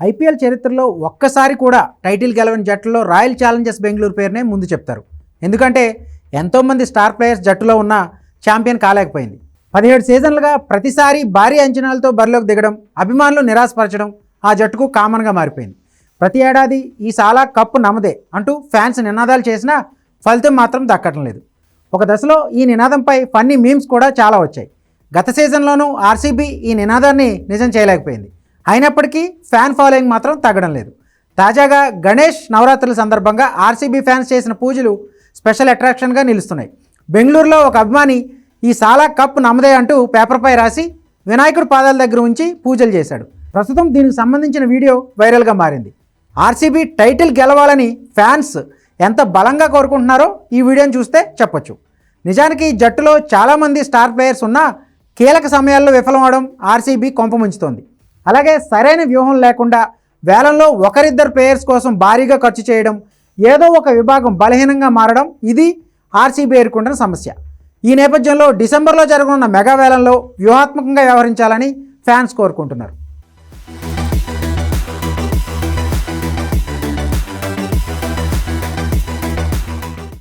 IPL చరిత్రలో ఒక్కసారి కూడా టైటిల్ గెలవని జట్టులో రాయల్ ఛాలెంజర్స్ బెంగళూరు పేరునే ముందు చెప్తారు. ఎందుకంటే ఎంతోమంది స్టార్ ప్లేయర్స్ జట్టులో ఉన్న ఛాంపియన్ కాలేకపోయింది. పదిహేడు సీజన్లుగా ప్రతిసారి భారీ అంచనాలతో బరిలోకి దిగడం అభిమానులు నిరాశపరచడం ఆ జట్టుకు కామన్గా మారిపోయింది. ప్రతి ఏడాది ఈ సాలా కప్పు నమ్మదే అంటూ ఫ్యాన్స్ నినాదాలు చేసినా ఫలితం మాత్రం దక్కటం లేదు. ఒక దశలో ఈ నినాదంపై ఫన్నీ మీమ్స్ కూడా చాలా వచ్చాయి. గత సీజన్లోనూ ఆర్సీబీ ఈ నినాదాన్ని నిజం చేయలేకపోయింది. అయినప్పటికీ ఫ్యాన్ ఫాలోయింగ్ మాత్రం తగ్గడం లేదు. తాజాగా గణేష్ నవరాత్రుల సందర్భంగా ఆర్సీబీ ఫ్యాన్స్ చేసిన పూజలు స్పెషల్ అట్రాక్షన్గా నిలుస్తున్నాయి. బెంగళూరులో ఒక అభిమాని ఈ సాలా కప్ నమ్మదే అంటూ పేపర్పై రాసి వినాయకుడి పాదాల దగ్గర ఉంచి పూజలు చేశాడు. ప్రస్తుతం దీనికి సంబంధించిన వీడియో వైరల్గా మారింది. ఆర్సీబీ టైటిల్ గెలవాలని ఫ్యాన్స్ ఎంత బలంగా కోరుకుంటున్నారో ఈ వీడియోని చూస్తే చెప్పొచ్చు. నిజానికి జట్టులో చాలామంది స్టార్ ప్లేయర్స్ ఉన్నా కీలక సమయాల్లో విఫలమవడం ఆర్సీబీ కొంపముంచుతోంది అలాగే సరైన వ్యూహం లేకుండా వేలంలో ఒకరిద్దరు ప్లేయర్స్ కోసం భారీగా ఖర్చు చేయడం ఏదో ఒక విభాగం బలహీనంగా మారడం ఇది ఆర్సీబీ ఎదుర్కొంటున్న సమస్య. ఈ నేపథ్యంలో డిసెంబర్లో జరగనున్న మెగా వేలంలో వ్యూహాత్మకంగా వ్యవహరించాలని ఫ్యాన్స్ కోరుకుంటున్నారు.